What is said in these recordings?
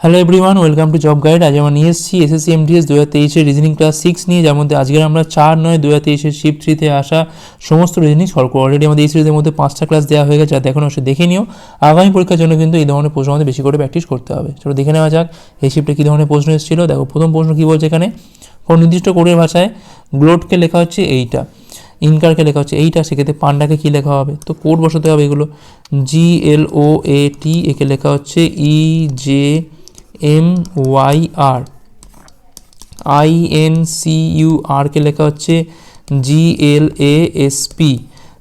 Hello everyone welcome to job guide আজ আমরা নিয়ে এসেছি এসএসসি এমটিএস দু হাজার তেইশের রিজনিং ক্লাস সিক্স নিয়ে, যার মধ্যে আজকের আমরা চার নয় দু হাজার তেইশের শিফট থ্রিতে আসা সমস্ত রিজনিং সলভ করব। অলরেডি আমাদের এই সিরিজের মধ্যে পাঁচটা ক্লাস দেওয়া হয়ে গেছে যাতে এখন অবশ্যই দেখে নিও। আগামী পরীক্ষার জন্য কিন্তু এই ধরনের প্রশ্ন আমাদের বেশি করে প্র্যাকটিস করতে হবে। চলো দেখে নেওয়া যাক, এই শিফটে কী ধরনের প্রশ্ন এসেছিল। দেখো, প্রথম প্রশ্ন কী বলছে এখানে? কোনো নির্দিষ্ট কোডের ভাষায় গ্লোটকে লেখা হচ্ছে এইটা, ইনকারকে লেখা হচ্ছে এইটা, সেক্ষেত্রে পান্ডাকে কী লেখা হবে? তো কোড বসাতে হবে এগুলো। জি এল ও এ টি একে লেখা হচ্ছে E J M Y R I N C U আরকে লেখা হচ্ছে জি এল এ এস পি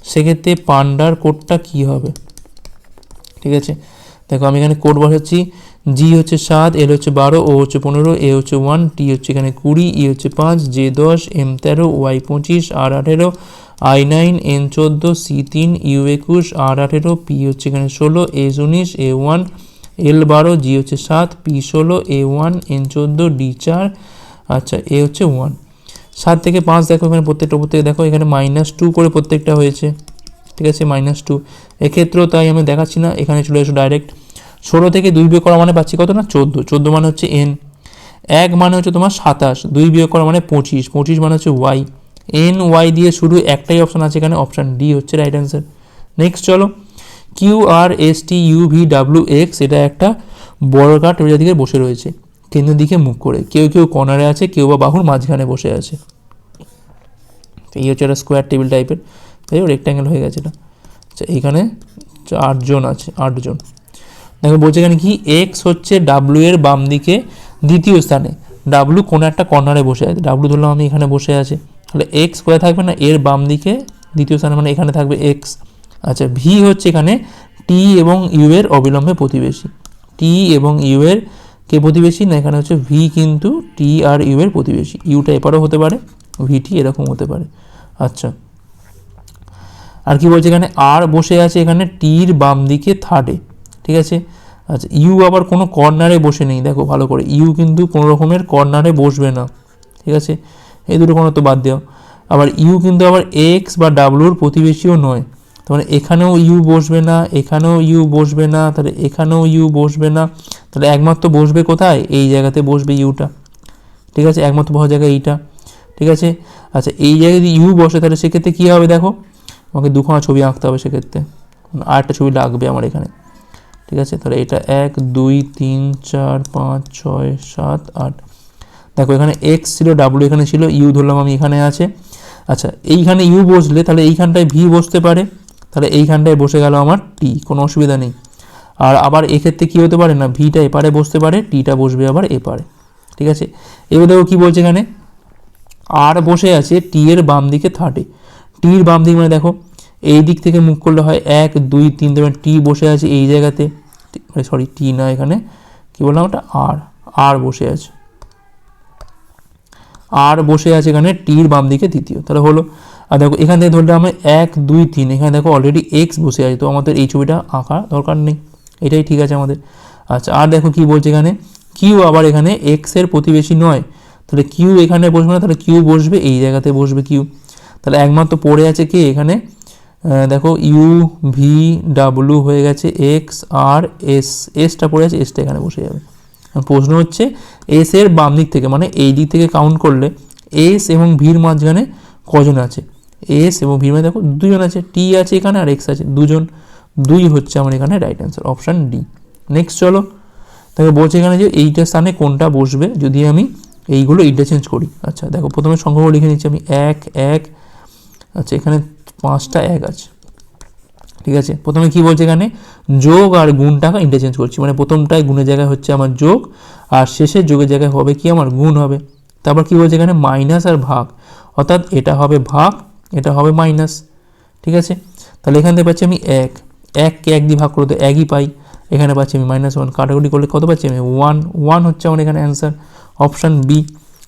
সেক্ষেত্রে পান্ডার কোডটা কী হবে? ঠিক আছে? দেখো, আমি এখানে কোড বসাচ্ছি। জি হচ্ছে সাত এল হচ্ছে বারো ও হচ্ছে পনেরো এ হচ্ছে ওয়ান টি হচ্ছে এখানে কুড়ি ই হচ্ছে পাঁচ জে দশ এম তেরো ওয়াই পঁচিশ আর আঠেরো আই নাইন এন চোদ্দ সি তিন ইউ একুশ আর আঠেরো পি হচ্ছে এখানে ষোলো এস উনিশ এ ওয়ান এল বারো, জি হচ্ছে সাত, পি ষোলো, এ ওয়ান, এন চোদ্দ, ডি চার আচ্ছা এ হচ্ছে ওয়ান। সাত থেকে পাঁচ দেখো এখানে প্রত্যেকটা প্রত্যেক দেখো, এখানে মাইনাস টু করে প্রত্যেকটা হয়েছে। ঠিক আছে, মাইনাস টু। এক্ষেত্রেও তাই আমি দেখাচ্ছি না, এখানে চলে এসো ডাইরেক্ট। ষোলো থেকে দুই বিয়োগ করা মানে পাচ্ছি কত না? চোদ্দ। চোদ্দ মানে হচ্ছে এন। এক মানে হচ্ছে তোমার সাতাশ। দুই বিয়োগ করা মানে পঁচিশ। পঁচিশ মানে হচ্ছে ওয়াই। এন, ওয়াই দিয়ে শুরু একটাই অপশান আছে এখানে অপশান ডি হচ্ছে রাইট অ্যান্সার নেক্সট চলো। Q R S T U V W X এটা একটা বর্গাকার টেবিলের দিকে বসে রয়েছে। কেন্দ্রের দিকে মুখ করে। কেউ কেউ কর্নারে আছে, কেউ বা বাহুর মাঝখানে বসে আছে। এই হচ্ছে একটা স্কোয়ার টেবিল টাইপের তাই রেক্ট্যাঙ্গেল হয়ে গেছে এটা। আচ্ছা এইখানে আটজন আছে আটজন দেখো, বলছে এখানে কি? এক্স হচ্ছে ডাব্লু এর বাম দিকে দ্বিতীয় স্থানে। ডাব্লু কোনো একটা কর্নারে বসে আছে। ডাব্লু ধরলাম আমি এখানে বসে আছে। তাহলে এক্স কোথায় থাকবে না? এর বাম দিকে দ্বিতীয় স্থানে মানে এখানে থাকবে এক্স আচ্ছা ভি হচ্ছে এখানে টি এবং ইউ এর অবিলম্বে প্রতিবেশী। টি এবং ইউ এর কে প্রতিবেশী না এখানে হচ্ছে ভি কিন্তু টি আর ইউ এর প্রতিবেশী। ইউটা এপারও হতে পারে ভিটি এরকম হতে পারে। আচ্ছা আর কি বলছে এখানে? আর বসে আছে এখানে টির বাম দিকে থার্ডে ঠিক আছে? আচ্ছা ইউ আবার কোনো কর্নারে বসে নেই, দেখো ভালো করে। ইউ কিন্তু কোনো রকমের কর্নারে বসবে না, ঠিক আছে? এই দুটো কোনো তো বাদ দেওয়া আবার ইউ কিন্তু আবার এক্স বা ডাব্লুর প্রতিবেশীও নয়। তার মানে এখানেও ইউ বসবে না, এখানেও ইউ বসবে না, তাহলে এখানেও ইউ বসবে না, তাহলে একমাত্র বসবে কোথায়? এই জায়গাতে বসবে ইউটা। ঠিক আছে? একমাত্র বসার জায়গা এইটা। ঠিক আছে? আচ্ছা এই জায়গায় যদি ইউ বসে, তাহলে সেক্ষেত্রে কী হবে দেখো? আমাকে দুখানা ছবি আঁকতে হবে সেক্ষেত্রে। আর একটা ছবি লাগবে আমার এখানে। ঠিক আছে? তাহলে এটা এক, দুই, তিন, চার, পাঁচ, ছয়, সাত, আট। দেখো, এখানে এক্স ছিল ডাব্লু এখানে ছিল ইউ ধরলাম আমি, এখানে আছে। আচ্ছা এইখানে ইউ বসলে তাহলে এইখানটায় ভি বসতে পারে। তাহলে এইখানটায় বসে গেল আমার টি কোনো অসুবিধা নেই। আর আবার এক্ষেত্রে কী হতে পারে না ভিটা এপারে বসতে পারে টিটা বসবে আবার এপারে, ঠিক আছে? এবার দেখো কী বলছে এখানে, আর বসে আছে টি এর বাম দিকে থার্ডে টির বাম দিক মানে দেখো, এই দিক থেকে মুখ করলে হয় এক, দুই, তিন মানে টি বসে আছে এই জায়গাতে সরি টি না এখানে, কি বললাম ওটা? আর আর বসে আছে। আর বসে আছে এখানে টির বাম দিকে দ্বিতীয়। তাহলে হলো আর দেখো, এখান থেকে ধরলে আমরা এক, দুই, তিন, এখানে দেখো অলরেডি এক্স বসে আছে, তো আমাদের এই ছবিটা আঁকা দরকার নেই। এটাই ঠিক আছে আমাদের। আচ্ছা আর দেখো কি বলছে এখানে? কিউ আবার এখানে এক্সের প্রতিবেশী নয়। তাহলে কিউ এখানে বসবে না, তাহলে কিউ বসবে, এই জায়গাতে বসবে কিউ তাহলে একমাত্র পড়ে আছে কে এখানে? দেখো ইউ ভি ডাব্লু হয়ে গেছে এক্স আর এস এসটা পড়ে আছে এসটা এখানে বসে যাবে। প্রশ্ন হচ্ছে এস এর বাম দিক থেকে মানে এই দিক থেকে কাউন্ট করলে এস এবং ভির মাঝখানে কজন আছে? এস এবং ভির মাঝে দেখো দুজন আছে টি আছে এখানে আর এক্স আছে, দুজন, দুই হচ্ছে আমার এখানে right answer option D next চলো তাকে বলছে এখানে যে এইটার স্থানে কোনটা বসবে, যদি আমি এইগুলো ইন্টারচেঞ্জ করি। আচ্ছা দেখো প্রথমে সংখ্যাগুলো লিখে নিচ্ছি আমি, এক এক আচ্ছা এখানে পাঁচটা এক আছে। ঠিক আছে, প্রথমে কি বলছে এখানে? যোগ আর গুণ টাকা ইন্টারচেঞ্জ করছি মানে প্রথমটায় গুণের জায়গায় হচ্ছে আমার যোগ, আর শেষের যোগের জায়গায় হবে কি? আমার গুণ হবে। তারপর কি বলছে এখানে? মাইনাস আর ভাগ, অর্থাৎ এটা হবে ভাগ এটা হবে মাইনাস ঠিক আছে? তাহলে এখান থেকে পাচ্ছি আমি এক। এককে এক দিয়ে ভাগ করে তো একই পাই। এখানে পাচ্ছি আমি মাইনাস ওয়ান কাটাকুটি করলে কত পাচ্ছি আমি? ওয়ান ওয়ান হচ্ছে আমার এখানে অ্যান্সার অপশান বি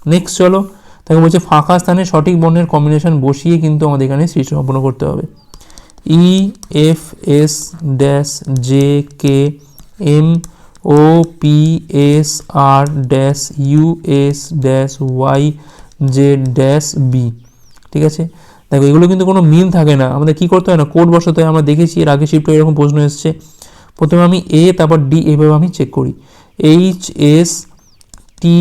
নেক্সট চলো। তাকে বলছে ফাঁকা স্থানে সঠিক বর্ণের কম্বিনেশন বসিয়ে কিন্তু আমাদের এখানে সৃষ্টি সম্পন্ন করতে হবে। E F S dash J K M O P S R dash U S dash Y J dash B ঠিক আছে? দেখো, এগুলো কিন্তু কোনো মিল থাকে না। আমাদের কী করতে হয় না? কোড বসাতে হয়। আমরা দেখেছি, এর আগে শিফটে এরকম প্রশ্ন এসছে। প্রথমে আমি এ তারপর ডি এভাবে আমি চেক করি। H S T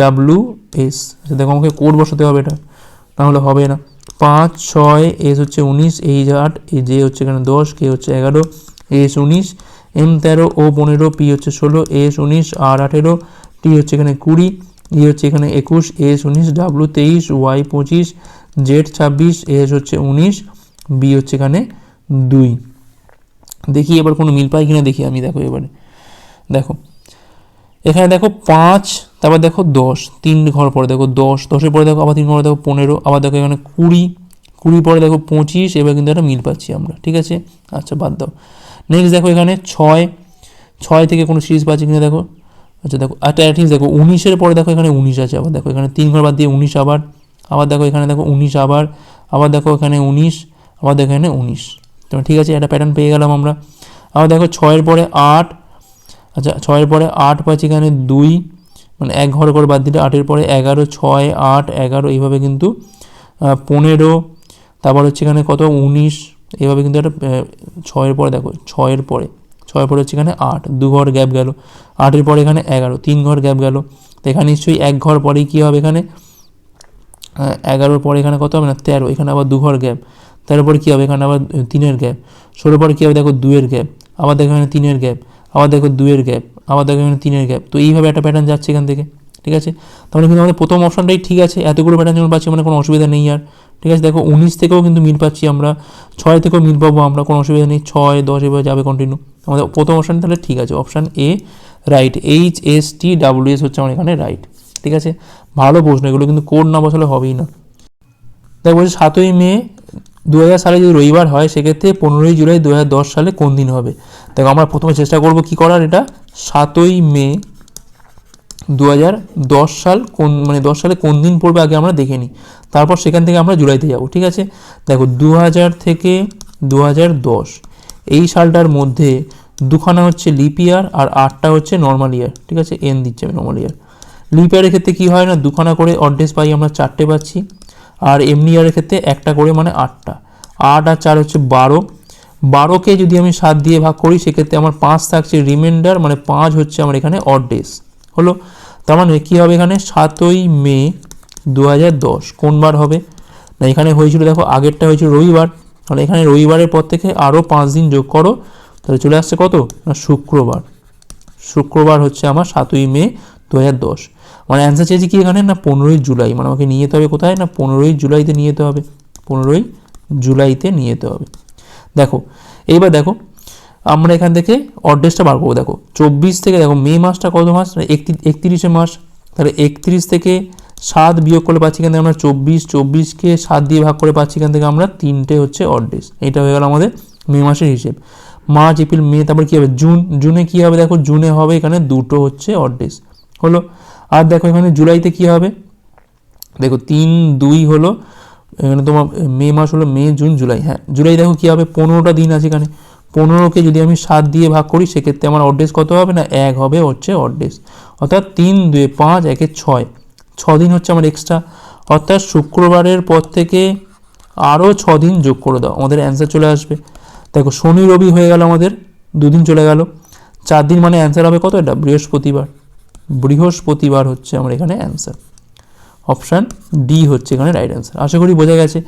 W S দেখো, আমাকে কোড বসাতে হবে এটা। তাহলে হবে না। পাঁচ, ছয় এস হচ্ছে উনিশ এইচ আট এ জে হচ্ছে এখানে দশ কে হচ্ছে এগারো এস উনিশ এম তেরো ও পনেরো পি হচ্ছে ষোলো এস উনিশ আর আঠেরো টি হচ্ছে এখানে কুড়ি ই হচ্ছে এখানে একুশ এস উনিশ ডাব্লু তেইশ ওয়াই পঁচিশ জেড ছাব্বিশ এস হচ্ছে উনিশ, বি হচ্ছে এখানে দুই। দেখি এবার কোনো মিল পাই কিনা, দেখি আমি, দেখো এবারে। দেখো, এখানে দেখো পাঁচ, তারপর দেখো দশ, তিন ঘর পরে দেখো দশ, দশের পরে দেখো, আবার তিন ঘর দেখো পনেরো, আবার দেখো এখানে কুড়ি কুড়ি পরে দেখো পঁচিশ, এবার কিন্তু একটা মিল পাচ্ছি আমরা, ঠিক আছে? আচ্ছা বাদ দাও। নেক্সট দেখো এখানে ছয় ছয় থেকে কোনো সিরিজ পাচ্ছি কিনা, দেখো? আচ্ছা দেখো আচ্ছা ঠিক দেখো, উনিশের পরে দেখো এখানে উনিশ আছে আবার, দেখো, এখানে তিন ঘর বাদ দিয়ে উনিশ আবার আবার দেখো এখানে দেখো উনিশ আবার আবার দেখো এখানে উনিশ, আবার দেখো এখানে উনিশ। তো ঠিক আছে? একটা প্যাটার্ন পেয়ে গেলাম আমরা। আবার দেখো ছয়ের পরে আট আচ্ছা ছয়ের পরে আট পাচ্ছি এখানে দুই মানে এক ঘর করে বাদ দিলে আটের পরে এগারো, ছয়, আট, এগারো, এইভাবে কিন্তু পনেরো, তারপর হচ্ছে এখানে কত? উনিশ, এইভাবে কিন্তু একটা ছয়ের পরে দেখো, ছয়ের পরে ছয়ের পরে হচ্ছে এখানে আট, দু ঘর গ্যাপ গেল। আটের পরে এখানে এগারো, তিন ঘর গ্যাপ গেল। তো এখানে নিশ্চয়ই এক ঘর পরেই কী হবে এখানে? এগারোর পরে এখানে কত হবে না? তেরো। এখানে আবার দু ঘর গ্যাপ। তেরোর পরে কী হবে? এখানে আবার তিনের গ্যাপ। ষোলোর পরে কী হবে? দেখো দুয়ের গ্যাপ। আবার দেখো এখানে তিনের গ্যাপ। আবার দেখো দুয়ের গ্যাপ। আবার দেখো এখানে তিনের গ্যাপ। তো এইভাবে একটা প্যাটার্ন যাচ্ছে এখান থেকে। ঠিক আছে? তাহলে কিন্তু আমাদের প্রথম অপশনটাই ঠিক আছে। এতগুলো প্যাটার্ন যেমন পাচ্ছি মানে কোনো অসুবিধা নেই আর। ঠিক আছে? দেখো, উনিশ থেকেও কিন্তু মিল পাচ্ছি আমরা। ছয় থেকেও মিল পাবো আমরা, কোনো অসুবিধা নেই। ছয়, দশ এভাবে যাবে কন্টিনিউ আমাদের প্রথম অপশান তাহলে ঠিক আছে। Option A right H S T W S হচ্ছে আমার এখানে রাইট ঠিক আছে? ভালো প্রশ্ন, এগুলো কিন্তু কোড না বসালে হবেই না। দেখ, বলছে সাতই মে দু হাজার সালে যদি রবিবার হয়, সেক্ষেত্রে পনেরোই জুলাই দু হাজার দশ সালে কোন দিন হবে? দেখো, আমরা প্রথমে চেষ্টা করব কি করার এটা। সাতই মে দু হাজার দশ সাল কোন মানে দশ সালে কোন দিন পড়বে আগে আমরা দেখে নিই। তারপর সেখান থেকে আমরা জুলাইতে যাব, ঠিক আছে? দেখো দু হাজার থেকে দু হাজার দশ, এই সালটার মধ্যে দুখানা হচ্ছে লিপ ইয়ার আর আটটা হচ্ছে নর্মাল ইয়ার ঠিক আছে? এন দিচ্ছে আমি নর্মাল ইয়ার লিপ ইয়ারের ক্ষেত্রে কী হয় না? দুখানা করে অড্রেস পাই, আমরা চারটে পাচ্ছি। আর এমনি ইয়ারের ক্ষেত্রে একটা করে মানে আটটা। আট আর চার হচ্ছে বারো। বারোকে যদি আমি সাত দিয়ে ভাগ করি, সেক্ষেত্রে আমার পাঁচ থাকছে রিমাইন্ডার মানে পাঁচ হচ্ছে আমার এখানে অড ডেজ হলো? তার মানে কী হবে এখানে? সাতই মে দু হাজার দশ। কোন বার হবে? না, এখানে হয়েছিল, দেখো, আগেরটা হয়েছিল রবিবার। তাহলে এখানে রবিবারের পর থেকে আরও পাঁচ দিন যোগ করো। তাহলে চলে আসছে কত? না, শুক্রবার। শুক্রবার হচ্ছে আমার সাতই মে দু হাজার দশ। মানে অ্যান্সার চেয়েছি কি এখানে? না, পনেরোই জুলাই। মানে আমাকে নিয়ে যেতে হবে কোথায়? না, পনেরোই জুলাইতে নিয়ে যেতে হবে। পনেরোই জুলাইতে নিয়ে যেতে হবে। দেখো, এইবার দেখো, আমরা এখান থেকে অড্রেসটা বার করব। দেখো, চব্বিশ থেকে, দেখো, মে মাসটা কত মাস? একত্রিশে মাস। তাহলে একত্রিশ থেকে সাত বিয়োগ করে পাচ্ছি এখান থেকে আমরা চব্বিশ। চব্বিশকে সাত দিয়ে ভাগ করে পাচ্ছি এখান থেকে আমরা তিনটে হচ্ছে অড্রেস এটা হয়ে গেল আমাদের মে মাসের হিসেব। মার্চ, এপ্রিল, মে, তারপর কী হবে? জুন। জুনে কী হবে? দেখো, জুনে হবে এখানে দুটো হচ্ছে অড্রেস হলো আর দেখো এখানে জুলাইতে কী হবে? দেখো তিন, দুই হলো, এখানে তোমার মে মাস হলো মে, জুন, জুলাই। হ্যাঁ জুলাই দেখো কী হবে? পনেরোটা দিন আছে এখানে। পনেরোকে যদি আমি সাত দিয়ে ভাগ করি, সেক্ষেত্রে আমার অড্রেস কত হবে না? এক হবে হচ্ছে অড্রেস অর্থাৎ তিন দুই পাঁচ, একে ছয়। ছ দিন হচ্ছে আমার এক্সট্রা অর্থাৎ শুক্রবারের পর থেকে আরও ছ দিন যোগ করে দাও। আমাদের অ্যান্সার চলে আসবে। দেখো শনি, রবি হয়ে গেল আমাদের। দুদিন চলে গেল। চার দিন মানে অ্যান্সার হবে কত? এটা বৃহস্পতিবার। বৃহস্পতিবার হচ্ছে আমার এখানে অ্যান্সার অপশান ডি হচ্ছে এখানে রাইট অ্যান্সার আশা করি বোঝা গেছে।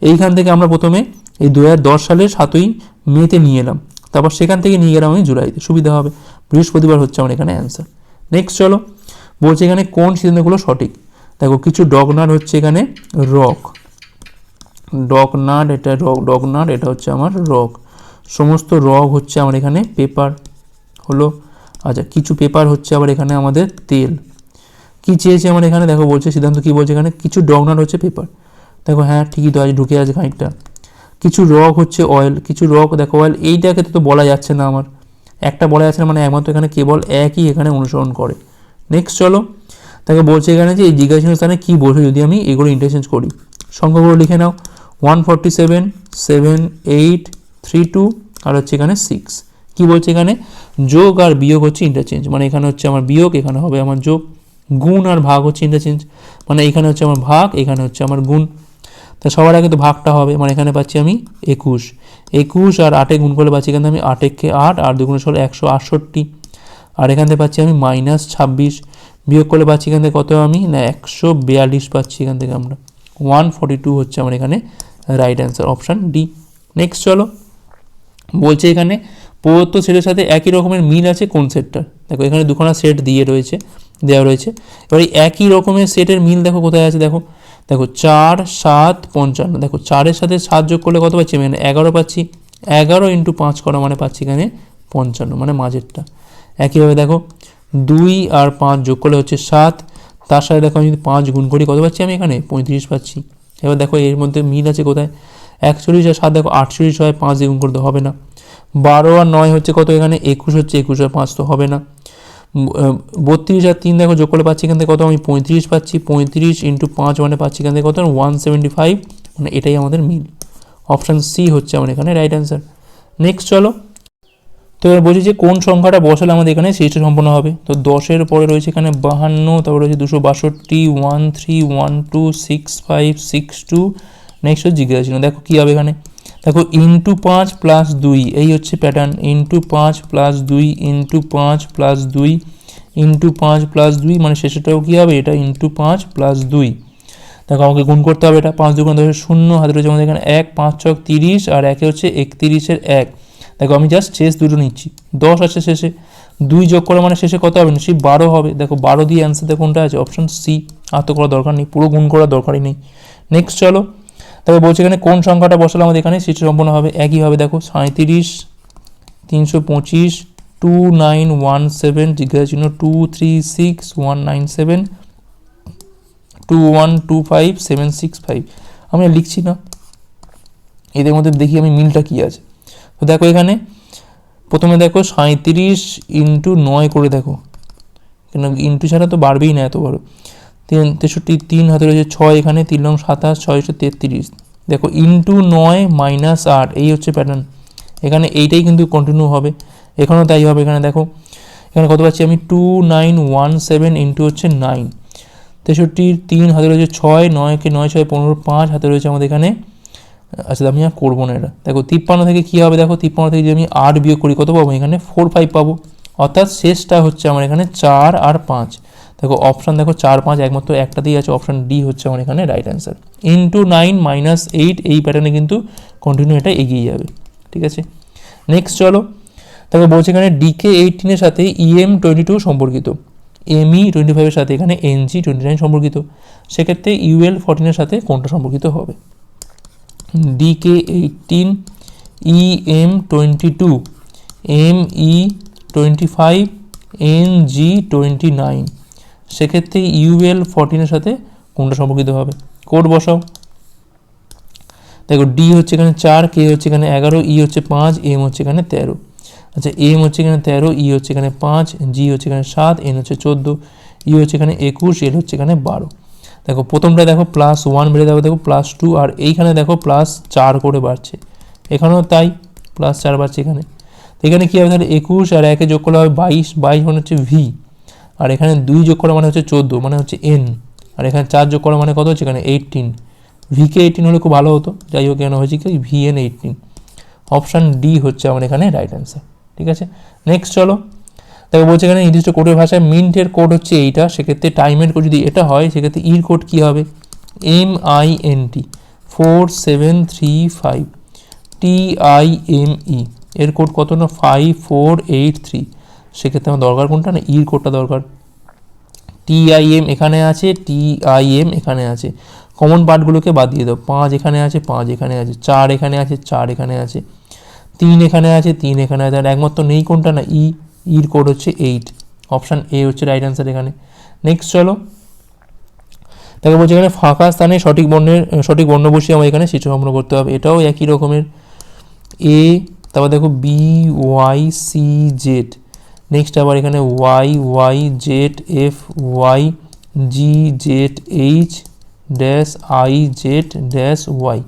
এইখান থেকে আমরা প্রথমে এই দু হাজার দশ সালের সাতই মেতে নিয়ে এলাম। তারপর সেখান থেকে নিয়ে গেলাম আমি জুলাইতে। সুবিধা হবে। বৃহস্পতিবার হচ্ছে আমার এখানে অ্যান্সার নেক্সট চলো। বলছে এখানে কোন সিদ্ধান্তগুলো সঠিক? দেখো, কিছু ডগনাট হচ্ছে এখানে রক ডগনাট এটা রক ডগনাট এটা হচ্ছে আমার রক সমস্ত রক হচ্ছে আমার এখানে পেপার হলো আচ্ছা কিছু পেপার হচ্ছে আবার এখানে আমাদের তেল। কি চেয়েছে আমার এখানে? দেখো, বলছে, সিদ্ধান্ত কি বলছে এখানে? কিছু ডগনাট হচ্ছে পেপার দেখো হ্যাঁ ঠিকই তো আছে, ঢুকে আছে খানিকটা। কিছু রক হচ্ছে অয়েল কিছু রক, দেখো অয়েল এইটাকে তো বলা যাচ্ছে না আমার। একটা বলা যাচ্ছে না মানে একমাত্র এখানে কেবল একই এখানে অনুসরণ করে। নেক্সট চলো। তাকে বলছে এখানে যে, এই জিজ্ঞাসা স্থানে কী বসে যদি আমি এগুলো ইন্টারচেঞ্জ করি। সংখ্যাগুলো লিখে নাও। One forty seven seven eight three two আর হচ্ছে এখানে সিক্স কী বলছে এখানে? যোগ আর বিয়োগ হচ্ছে ইন্টারচেঞ্জ মানে এখানে হচ্ছে আমার বিয়োগ, এখানে হবে আমার যোগ। গুণ আর ভাগ হচ্ছে ইন্টারচেঞ্জ মানে এখানে হচ্ছে আমার ভাগ, এখানে হচ্ছে আমার গুণ। তা সবার আগে তো ভাগটা হবে। মানে এখানে পাচ্ছি আমি একুশ। একুশ আর আটে গুণ করলে পাচ্ছি এখানে আমি আটেককে আট, আর দুগুণে ষোলো একশো আটষট্টি। আর এখান থেকে পাচ্ছি আমি মাইনাস ছাব্বিশ। বিয়োগ করলে পাচ্ছি এখান থেকে কত আমি? না, একশো বিয়াল্লিশ পাচ্ছি এখান থেকে আমরা। ওয়ান ফর্টি টু হচ্ছে আমার এখানে right answer option D next চলো। বলছে এখানে প্রদত্ত সেটের সাথে একই রকমের মিল আছে কোন সেটটার? দেখো, এখানে দুখানা সেট দিয়ে রয়েছে দেওয়া রয়েছে। এবার এই একই রকমের সেটের মিল দেখো কোথায় আছে, দেখো। দেখো, চার, সাত, পঞ্চান্ন। দেখো, চারের সাথে সাত যোগ করলে কত পাচ্ছি? আমি এখানে এগারো পাচ্ছি। এগারো ইন্টু পাঁচ করা মানে পাচ্ছি এখানে পঞ্চান্ন মানে মাঝেরটা। একইভাবে দেখো, দুই আর পাঁচ যোগ করলে হচ্ছে সাত। তার সাথে দেখো, আমি যদি পাঁচ গুণ করি, কত পাচ্ছি আমি এখানে? পঁয়ত্রিশ পাচ্ছি। এবার দেখো, এর মধ্যে মিল আছে কোথায়? একচল্লিশ আর সাত, দেখো, আটচল্লিশ হয়, পাঁচ দিয়ে গুণ করতে হবে না। বারো আর নয় হচ্ছে কত? এখানে একুশ হচ্ছে একুশ আর পাঁচ তো হবে না। বত্রিশ আর তিন দেখো যোগ করলে পাচ্ছি এখান থেকে কত? আমি পঁয়ত্রিশ পাচ্ছি। পঁয়ত্রিশ ইন্টু পাঁচ মানে পাচ্ছি এখান থেকে কত? ওয়ান সেভেন্টি ফাইভ মানে এটাই আমাদের মিল। অপশান সি হচ্ছে আমার এখানে রাইট অ্যান্সার নেক্সট চলো। তো এবার বলছি যে কোন সংখ্যাটা বসালে আমাদের এখানে সিরিজটা সম্পন্ন হবে? তো দশের পরে রয়েছে এখানে বাহান্ন, তারপরে রয়েছে দুশো বাষট্টি one three one two six five six two next জিজ্ঞাসা দেখো কী হবে এখানে। দেখো ইন্টু পাঁচ প্লাস দুই, এই হচ্ছে প্যাটার্ন ইন্টু পাঁচ প্লাস দুই ইন্টু পাঁচ প্লাস দুই ইন্টু পাঁচ প্লাস দুই মানে শেষেটাও কী হবে? এটা ইন্টু পাঁচ প্লাস দুই। দেখো, আমাকে গুণ করতে হবে এটা। পাঁচ দুগুণ দশের শূন্য হাতে রয়েছে আমাদের এখানে এক, পাঁচ ছক তিরিশ, আর একে হচ্ছে একতিরিশের এক। দেখো, আমি জাস্ট শেষ দুটো নিচ্ছি। দশ আছে শেষে। দুই যোগ করা মানে শেষে কত হবে? সেই বারো হবে। দেখো, বারো দিয়ে অ্যান্সার দেখো কোনটা আছে? অপশন সি আর তো করার দরকার নেই। পুরো গুণ করার দরকারই নেই। নেক্সট চলো। তবে বলছে এখানে কোন সংখ্যাটা বসালে আমাদের এখানে? সেটা সম্পূর্ণ হবে একইভাবে দেখো সাঁত্রিশ তিনশো পঁচিশ, টু নাইন ওয়ান সেভেন, জিজ্ঞাসা চিহ্ন two three six one nine seven, two one two five seven six five. আমি লিখছি না। এদের মধ্যে দেখি আমি মিলটা কী আছে। তো দেখো এখানে, প্রথমে দেখো সাঁত্রিশ ইন্টু নয় করে দেখো। কেন ইন্টু ছাড়া তো বাড়বেই না এত বড়। তিন, তেষট্টি, তিন হাতে রয়েছে ছয় এখানে, তিন রং সাতাশ ছয়শো তেত্রিশ। দেখো ইন্টু নয় মাইনাস আট এই হচ্ছে প্যাটার্ন এখানে এইটাই কিন্তু কন্টিনিউ হবে। এখানেও তাই হবে, এখানে দেখো। এখানে কত পাচ্ছি আমি? Two nine one seven into হচ্ছে নাইন তেষট্টির তিন হাতে রয়েছে ছয়, নয়কে নয়, ছয়, পনেরো, পাঁচ হাতে রয়েছে আমাদের এখানে। আচ্ছা আমি আর করব না এটা। দেখো, তিপ্পান্ন থেকে কী হবে? দেখো, তিপ্পান্ন থেকে যদি আমি আট বিয়োগ করি, কত পাবো? এখানে ফোর ফাইভ পাবো। অর্থাৎ শেষটা হচ্ছে আমার এখানে চার আর পাঁচ। দেখো অপশান দেখো চার পাঁচ একমাত্র একটাতেই আছে অপশান ডি হচ্ছে আমার এখানে right answer into nine minus eight এই প্যাটার্নে কিন্তু কন্টিনিউ এটা এগিয়ে যাবে, ঠিক আছে? নেক্সট চলো, তারপর বলছে এখানে ডিকে এইটিনের সাথে ইএম টোয়েন্টি টু সম্পর্কিত এমই টোয়েন্টি ফাইভের সাথে এখানে এনজি টোয়েন্টি নাইন সম্পর্কিত, সেক্ষেত্রে ইউএল ফোরটিনের সাথে কোনটা সম্পর্কিত হবে? D K eighteen E M twenty two M E twenty five N G twenty nine সেক্ষেত্রে ইউএল ফোরটিনের সাথে কোনটা সম্পর্কিত হবে? কোড বসাও। দেখো ডি হচ্ছে এখানে চার কে হচ্ছে এখানে এগারো ই হচ্ছে পাঁচ এম হচ্ছে এখানে তেরো। আচ্ছা এম হচ্ছে এখানে তেরো ই হচ্ছে এখানে পাঁচ জি হচ্ছে এখানে সাত এন হচ্ছে চোদ্দ ই হচ্ছে এখানে একুশ এল হচ্ছে এখানে বারো। দেখো প্রথমটা দেখো প্লাস ওয়ান বেড়ে দেখো দেখো প্লাস টু আর এইখানে দেখো প্লাস চার করে বাড়ছে। এখানেও তাই প্লাস চার বাড়ছে এখানে। তো এখানে কী হবে? তাহলে একুশ আর একে যোগ করলে হবে বাইশ বাইশ মানে হচ্ছে ভি আর এখানে দুই যোগ করা মানে হচ্ছে চোদ্দ মানে হচ্ছে এন আর এখানে চার যোগ করা মানে কত হচ্ছে এখানে এইটিন ভিকে এইটিন হলে খুব ভালো হতো, যাই হোক এখানে হয়েছে কি V N eighteen option D হচ্ছে আমার এখানে রাইট অ্যান্সার ঠিক আছে? নেক্সট চলো, দেখো বলছে এখানে নির্দিষ্ট কোডের ভাষায় মিন্টের কোড হচ্ছে এইটা, সেক্ষেত্রে টাইমের কোড যদি এটা হয়, সেক্ষেত্রে ইর কোড কী হবে? M I N T four seven three five T I M E এর কোড কত না? ফাইভ ফোর এইট থ্রি সেক্ষেত্রে আমার দরকার কোনটা না ইর কোডটা দরকার। টি আই এম এখানে আছে টি আই এম এখানে আছে। কমন পার্টগুলোকে বাদ দিয়ে দাও। পাঁচ এখানে আছে, পাঁচ এখানে আছে, চার এখানে আছে, চার এখানে আছে, তিন এখানে আছে, তিন এখানে আছে। আর একমাত্র নেই কোনটা না ই ইর কোড হচ্ছে এইট অপশান এ হচ্ছে রাইট অ্যান্সার এখানে। নেক্সট চলো। তাকে বলছে এখানে ফাঁকা স্থানে সঠিক বর্ণের সঠিক বর্ণ বসিয়ে আমার এখানে চিত্র সম্পন্ন করতে হবে। এটাও একই রকমের। এ তারপর দেখো B Y C Z next আবার এখানে Y Y Z F Y G Z H dash I Z dash Y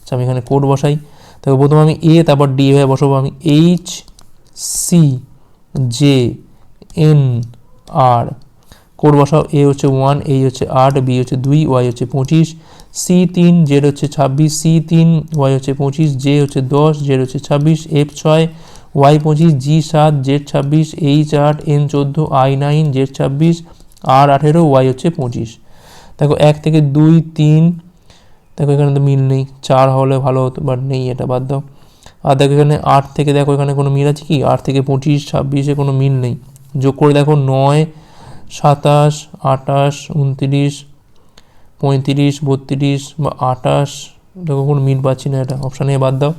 আচ্ছা আমি এখানে কোড বসাই। তারপর প্রথমে আমি এ তারপর ডি এভাবে বসাবো। আমি H C J N R code বসাও। এ হচ্ছে ওয়ান এই হচ্ছে আট বি হচ্ছে দুই ওয়াই হচ্ছে পঁচিশ। সি তিন জেড হচ্ছে ছাব্বিশ। সি তিন ওয়াই হচ্ছে পঁচিশ। জে হচ্ছে দশ। জেড হচ্ছে ছাব্বিশ। এফ ছয়। ওয়াই পঁচিশ জি সাত জেড ছাব্বিশ এইচ আট এন চোদ্দ আই নাইন জেড ছাব্বিশ আর আঠেরো ওয়াই হচ্ছে পঁচিশ। দেখো এক থেকে দুই, তিন, দেখো এখানে তো মিল নেই। চার হলে ভালো হতো বাট নেই, এটা বাদ দাও। আর দেখো এখানে আট থেকে দেখো এখানে কোনো মিল আছে কি? আট থেকে পঁচিশ, ছাব্বিশে কোনো মিল নেই। যোগ করে দেখো নয়, সাতাশ আটাশ উনত্রিশ, পঁয়ত্রিশ, বত্রিশ বা আটাশ দেখো কোনো মিল পাচ্ছি না এটা। অপশান বাদ দাও।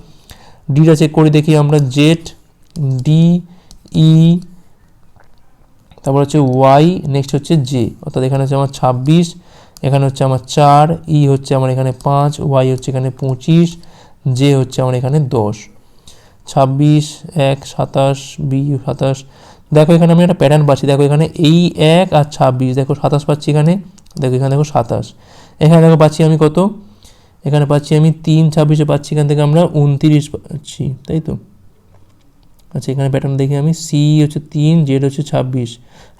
ডিটা চেক করে দেখি আমরা জেড ডি ই তারপর হচ্ছে ওয়াই নেক্সট হচ্ছে জে অর্থাৎ এখানে হচ্ছে আমার ছাব্বিশ, এখানে হচ্ছে আমার চার ই হচ্ছে আমার এখানে পাঁচ ওয়াই হচ্ছে এখানে পঁচিশ জে হচ্ছে আমার এখানে দশ। ছাব্বিশ, এক, সাতাশ বি সাতাশ। দেখো এখানে আমি একটা প্যাটার্ন পাচ্ছি। দেখো এখানে এই এক আর ছাব্বিশ। দেখো সাতাশ পাচ্ছি এখানে, দেখো এখানে দেখো সাতাশ। এখানে দেখো পাচ্ছি আমি কত? এখানে পাচ্ছি আমি তিন, ছাব্বিশে পাচ্ছি। এখান থেকে আমরা উনতিরিশ পাচ্ছি, তাই তো? আচ্ছা এখানে প্যাটার্ন দেখি আমি। সি হচ্ছে তিন জেড হচ্ছে ছাব্বিশ।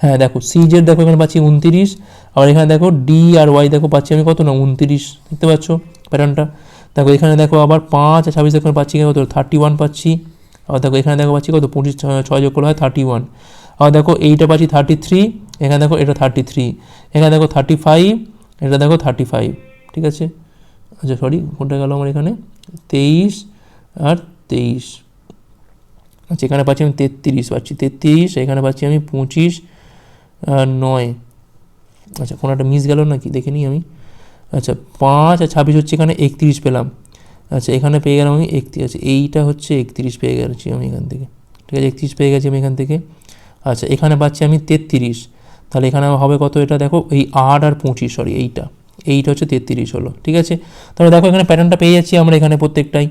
হ্যাঁ দেখো সি জেড দেখো, এখানে পাচ্ছি উনতিরিশ। আবার এখানে দেখো ডি আর ওয়াই দেখো, পাচ্ছি আমি কত না, উনতিরিশ। দেখতে পাচ্ছ প্যাটার্নটা দেখো, এখানে দেখো আবার পাঁচ আর ছাব্বিশ, দেখো, পাচ্ছি কত? থার্টি ওয়ান পাচ্ছি। আবার দেখো, এখানে দেখো, পাচ্ছি কত? পঁচিশ ছয় যোগ করা হয় থার্টি ওয়ান আবার দেখো, এইটা পাচ্ছি থার্টি থ্রি এখানে দেখো, এটা থার্টি থ্রি এখানে দেখো থার্টি ফাইভ এটা দেখো থার্টি ফাইভ ঠিক আছে? আচ্ছা সরি কোনটা গেল আমার এখানে। তেইশ আর তেইশ। আচ্ছা এখানে পাচ্ছি আমি তেত্রিশ, পাচ্ছি তেত্রিশ, এখানে পাচ্ছি আমি পঁচিশ নয়। আচ্ছা কোনো একটা মিস গেল নাকি? দেখে নিই আমি। আচ্ছা পাঁচ আর ছাব্বিশ হচ্ছে এখানে একত্রিশ পেলাম। আচ্ছা এখানে পেয়ে গেলাম আমি একত্রিশ। আচ্ছা এইটা হচ্ছে একত্রিশ পেয়ে গেছি আমি এখান থেকে। ঠিক আছে, একত্রিশ পেয়ে গেছি আমি এখান থেকে। আচ্ছা এখানে পাচ্ছি আমি তেত্রিশ। তাহলে এখানে হবে কত এটা? দেখো, এই আট আর পঁচিশ সরি এইটা। এইটা হচ্ছে তেত্রিশ হলো। ঠিক আছে? তাহলে দেখো, এখানে প্যাটার্নটা পেয়ে যাচ্ছি আমরা এখানে প্রত্যেকটাই।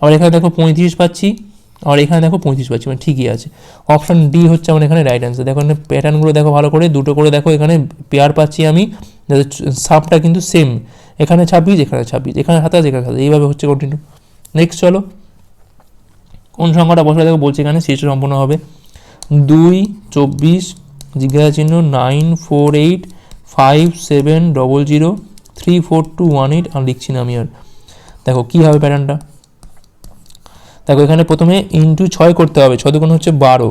আবার এখানে দেখো পঁয়ত্রিশ পাচ্ছি। আর এখানে দেখো পঁয়ত্রিশ পাচ্ছি মানে ঠিকই আছে। অপশন ডি হচ্ছে আমার এখানে রাইট অ্যান্সার দেখো এখানে প্যাটার্নগুলো দেখো ভালো করে, দুটো করে দেখো এখানে পেয়ার পাচ্ছি আমি। সাবটা কিন্তু সেম এখানে ছাব্বিশ এখানে ছাব্বিশ, এখানে সাতাশ এখানে সাতাশ, এইভাবে হচ্ছে কন্টিনিউ নেক্সট চলো। কোন সংখ্যাটা বসে দেখো, বলছে এখানে শীর্ষ সম্পূর্ণ হবে। দুই, চব্বিশ, জিজ্ঞাসা চিহ্ন nine four eight five seven double zero three four two one eight আর লিখছি না আমি আর। দেখো, কী হবে প্যাটার্নটা দেখো, এখানে প্রথমে ইন্টু ছয় করতে হবে, ছয় দুগুণ হচ্ছে বারো।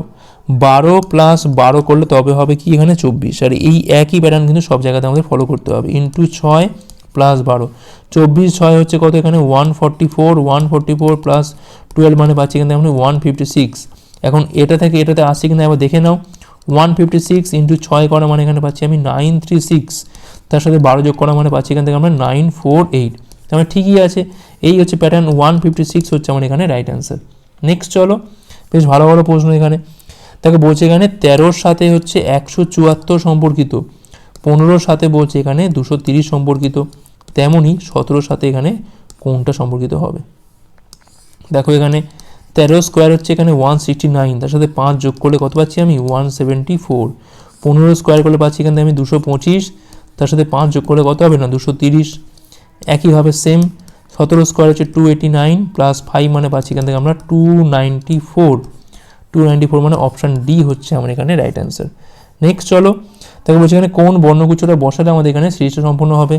বারো প্লাস বারো করলে তবে হবে কি? এখানে চব্বিশ। আর এই একই প্যাটার্ন কিন্তু সব জায়গাতে আমাদের ফলো করতে হবে। ইন্টু ছয় প্লাস বারো। চব্বিশ ছয় হচ্ছে কত? এখানে one forty four one forty four plus twelve মানে পাচ্ছি এখানে আমরা ওয়ান ফিফটি সিক্স এখন এটা থেকে এটাতে আসছে কিনা আবার দেখে নাও। ওয়ান ফিফটি সিক্স ইন্টু ছয় করা মানে এখানে পাচ্ছি আমি নাইন থ্রি সিক্স তার সাথে বারো যোগ করা মানে পাচ্ছি এখান থেকে আমরা নাইন ফোর এইট তার মানে ঠিকই আছে। এই হচ্ছে প্যাটার্ন ওয়ান ফিফটি সিক্স হচ্ছে আমার এখানে রাইট অ্যান্সার নেক্সট চলো, বেশ ভালো ভালো প্রশ্ন এখানে। তাকে বলছে এখানে তেরোর সাথে হচ্ছে একশো চুয়াত্তর সম্পর্কিত, পনেরোর সাথে বলছে এখানে দুশো তিরিশ সম্পর্কিত তেমনই সতেরোর সাথে এখানে কোনটা সম্পর্কিত হবে? দেখো এখানে তেরো স্কোয়ার হচ্ছে এখানে ওয়ান সিক্সটি নাইন তার সাথে পাঁচ যোগ করলে কত পাচ্ছি আমি? ওয়ান সেভেন্টি ফোর পনেরো স্কোয়ার করলে পাচ্ছি এখানে আমি দুশো পঁচিশ, তার সাথে পাঁচ যোগ করলে কত হবে না? দুশো তিরিশ। একইভাবে সেম সতেরো স্কোয়ার হচ্ছে two eighty nine plus five মানে পাচ্ছি এখান থেকে আমরা two ninety four two ninety four মানে অপশান ডি হচ্ছে আমার এখানে রাইট অ্যান্সার নেক্সট চলো তাকে বলছি এখানে কোন বর্ণগুচ্ছটা বসালে আমাদের এখানে সিরিজটা সম্পূর্ণ হবে?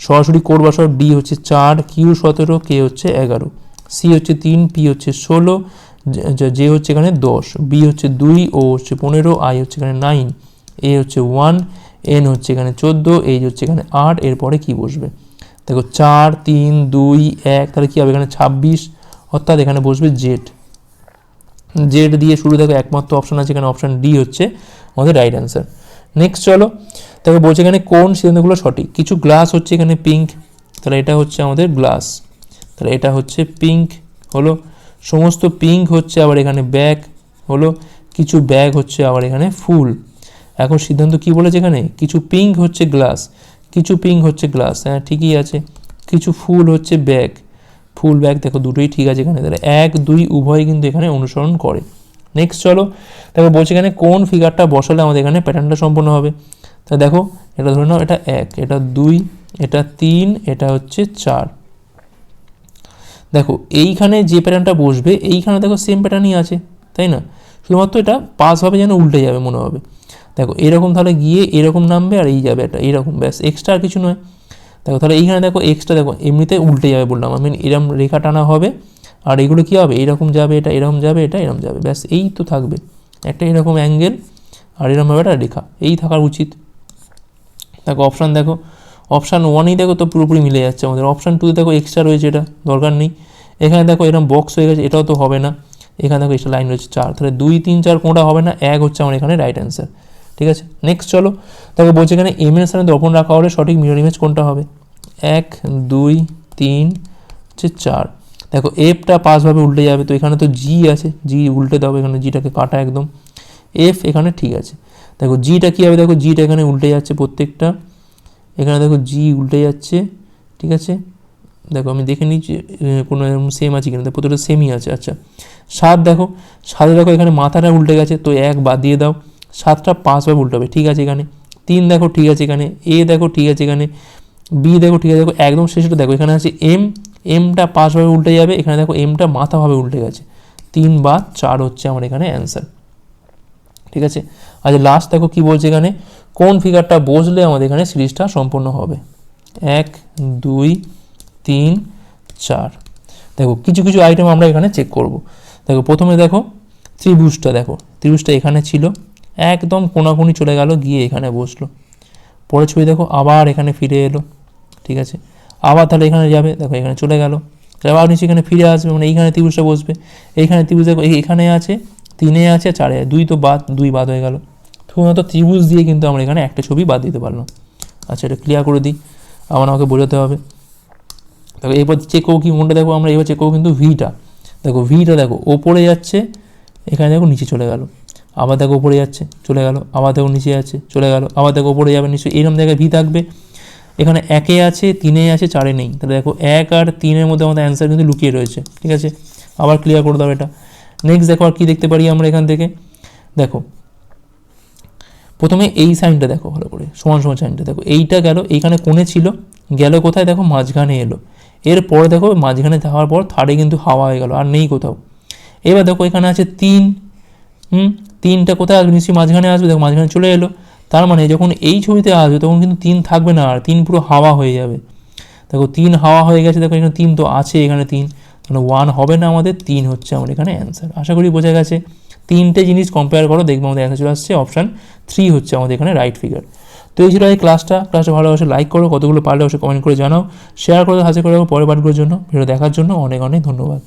সরাসরি কোড বসাও ডি হচ্ছে চার কিউ সতেরো কে হচ্ছে এগারো। সি হচ্ছে তিন পি হচ্ছে ষোলো জে হচ্ছে এখানে দশ। বি হচ্ছে দুই ও হচ্ছে পনেরো আই হচ্ছে এখানে নাইন এ হচ্ছে ওয়ান এন হচ্ছে এখানে চোদ্দ এই হচ্ছে এখানে আট, এরপরে কি বসবে? দেখো চার, তিন, দুই, এক, তাহলে কী হবে? এখানে ছাব্বিশ, অর্থাৎ এখানে বসবে জেড জেড দিয়ে শুরু দেখো একমাত্র অপশন আছে, এখানে অপশন ডি হচ্ছে আমাদের রাইট অ্যান্সার নেক্সট চলো, দেখো বলছে এখানে কোন সিদ্ধান্তগুলো সঠিক? কিছু গ্লাস হচ্ছে এখানে পিঙ্ক তাহলে এটা হচ্ছে আমাদের গ্লাস তাহলে এটা হচ্ছে পিঙ্ক হলো। সমস্ত পিঙ্ক হচ্ছে আবার এখানে ব্যাগ হলো। কিছু ব্যাগ হচ্ছে আবার এখানে ফুল। এখন সিদ্ধান্ত কি বলেছে এখানে? কিছু পিঙ্ক হচ্ছে গ্লাস কিছু পিঙ্ক হচ্ছে গ্লাস হ্যাঁ ঠিকই আছে। কিছু ফুল হচ্ছে ব্যাগ ফুল ব্যাগ দেখো, দুটোই ঠিক আছে এখানে। তাহলে এক, দুই উভয় কিন্তু এখানে অনুসরণ করে। নেক্সট চলো, দেখো বলছে এখানে কোন ফিগারটা বসালে আমাদের এখানে প্যাটার্নটা সম্পূর্ণ হবে। তা দেখো, এটা ধরে নাও, এটা এক, এটা দুই, এটা তিন, এটা হচ্ছে চার। দেখো, এইখানে যে প্যাটার্নটা বসবে, এইখানে দেখো সেম প্যাটার্নই আছে, তাই না? শুধুমাত্র এটা পাস হবে যেন উল্টে যাবে মনে হবে। দেখো, এরকম তাহলে গিয়ে এরকম নামবে আর এই যাবে একটা, এরকম, ব্যাস এক্সট্রা আর কিছু নয়। দেখো, তাহলে এইখানে দেখো এক্সট্রা দেখো, এমনিতে উল্টে যাবে বললাম আমি এরকম রেখা টানা হবে, আর এগুলো কী হবে? এরকম যাবে এটা, এরকম যাবে এটা, এরকম যাবে, ব্যাস, এই তো থাকবে। একটা এরকম অ্যাঙ্গেল আর এরকমভাবে একটা রেখা, এই থাকার উচিত। দেখো অপশান দেখো অপশান ওয়ানেই দেখো তো পুরোপুরি মিলে যাচ্ছে আমাদের অপশান টুতে দেখো এক্সট্রা রয়েছে এটা, দরকার নেই। এখানে দেখো এরকম বক্স হয়ে গেছে, এটাও তো হবে না। এখানে দেখো এক্সট্রা লাইন রয়েছে চার, তাহলে দুই, তিন, চার কোনটা হবে না, এক হচ্ছে আমার এখানে রাইট অ্যান্সার ঠিক আছে? নেক্সট চলো। দেখো বলছে এখানে এম এর স্থানে দর্পণ রাখা হলে সঠিক মিরর ইমেজ কোনটা হবে? এক, দুই, তিন, হচ্ছে চার। দেখো এফটা পাঁচভাবে উল্টে যাবে, তো এখানে তো জি আছে। জি উল্টে দাও, এখানে জিটাকে কাটা একদম। এফ এখানে ঠিক আছে। দেখো জিটা কী হবে? দেখো জিটা এখানে উল্টে যাচ্ছে প্রত্যেকটা। এখানে দেখো জি উল্টে যাচ্ছে, ঠিক আছে? দেখো আমি দেখে নিচ্ছি কোনো সেম আছে কিনা। প্রত্যেকটা সেমই আছে আচ্ছা। সাত দেখো, সাতে দেখো এখানে মাথাটা উল্টে গেছে, তো এক বাদ দিয়ে দাও। সাতটা পাঁচভাবে উল্টে হবে, ঠিক আছে এখানে। তিন দেখো, ঠিক আছে এখানে। এ দেখো, ঠিক আছে এখানে। বি দেখো, ঠিক আছে দেখো, একদম শেষটা দেখো, এখানে আছে এম। এমটা পাঁচভাবে উল্টে যাবে, এখানে দেখো এমটা মাথাভাবে উল্টে গেছে। তিন বা চার হচ্ছে আমার এখানে অ্যান্সার ঠিক আছে? আচ্ছা লাস্ট দেখো কি বলছে এখানে? কোন ফিগারটা বসলে আমাদের এখানে সিরিজটা সম্পূর্ণ হবে? এক, দুই, তিন, চার। দেখো, কিছু কিছু আইটেম আমরা এখানে চেক করব। দেখো, প্রথমে দেখো ত্রিভুজটা দেখো। ত্রিভুজটা এখানে ছিল। একদম কোনাকুনি চলে গেল, গিয়ে এখানে বসল। পরের ছবি দেখো, আবার এখানে ফিরে এলো, ঠিক আছে? আবার তাহলে এখানে যাবে, দেখো এখানে চলে গেল। আবার নিচে এখানে ফিরে আসবে মানে এইখানে ত্রিভুজটা বসবে। এইখানে ত্রিভুজ দেখো এখানে আছে, তিনে আছে, চারে দুই তো বাদ, দুই বাদ হয়ে গেল। শুধুমাত্র ত্রিভুজ দিয়ে কিন্তু আমরা এখানে একটা ছবি বাদ দিতে পারলাম। আচ্ছা এটা ক্লিয়ার করে দিই আবার আমাকে বোঝাতে হবে। দেখো এবার চেক করব কি মনটা দেখো, আমরা এবার চেক করব কিন্তু ভিটা, দেখো ভিটা দেখো, ওপরে যাচ্ছে, এখানে দেখো নিচে চলে গেল। আবার দেখো ওপরে যাচ্ছে, চলে গেল। আবার দেখো নিচে যাচ্ছে, চলে গেল। আবার দেখো ওপরে যাবে নিচে এরকম জায়গায় ভি থাকবে। এখানে একে আছে, তিনে আছে, চারে নেই। তাহলে দেখো এক আর তিনের মধ্যে আমাদের অ্যান্সার কিন্তু লুকিয়ে রয়েছে, ঠিক আছে? আবার ক্লিয়ার করে দাও এটা। নেক্সট দেখো আর কী দেখতে পারি আমরা এখান থেকে? দেখো, প্রথমে এই সাইনটা দেখো ভালো করে, সমান সমান সাইনটা দেখো। এইটা গেল, এইখানে কোণে ছিল, গেল কোথায়? দেখো মাঝখানে এলো। এরপরে দেখো মাঝখানে যাওয়ার পর থার্ডে কিন্তু হাওয়া হয়ে গেল, আর নেই কোথাও। এবার দেখো এখানে আছে তিন, হুম? তিনটা কোথায় আসবে? নিশ্চয়ই মাঝখানে আসবে। দেখো মাঝখানে চলে এলো। তার মানে যখন এই ছবিতে আসবে, তখন কিন্তু তিন থাকবে না আর তিন পুরো হাওয়া হয়ে যাবে। দেখো, তিন হাওয়া হয়ে গেছে। দেখো, এখানে তিন তো আছে এখানে তিন। তাহলে ওয়ান হবে না আমাদের, তিন হচ্ছে আমার এখানে অ্যান্সার আশা করি বোঝা গেছে। তিনটে জিনিস কম্পেয়ার করো, দেখব আমাদের অ্যান্সার চলে আসছে। অপশান থ্রি হচ্ছে আমাদের এখানে রাইট ফিগার তো এই ছিল এই ক্লাসটা ক্লাসটা ভালোবাসে লাইক করো। কতগুলো পারলে অবশ্যই কমেন্ট করে জানাও। শেয়ার করে হাজির করে রাখো পরের পাঠগুলোর জন্য। ভিডিও দেখার জন্য অনেক অনেক ধন্যবাদ।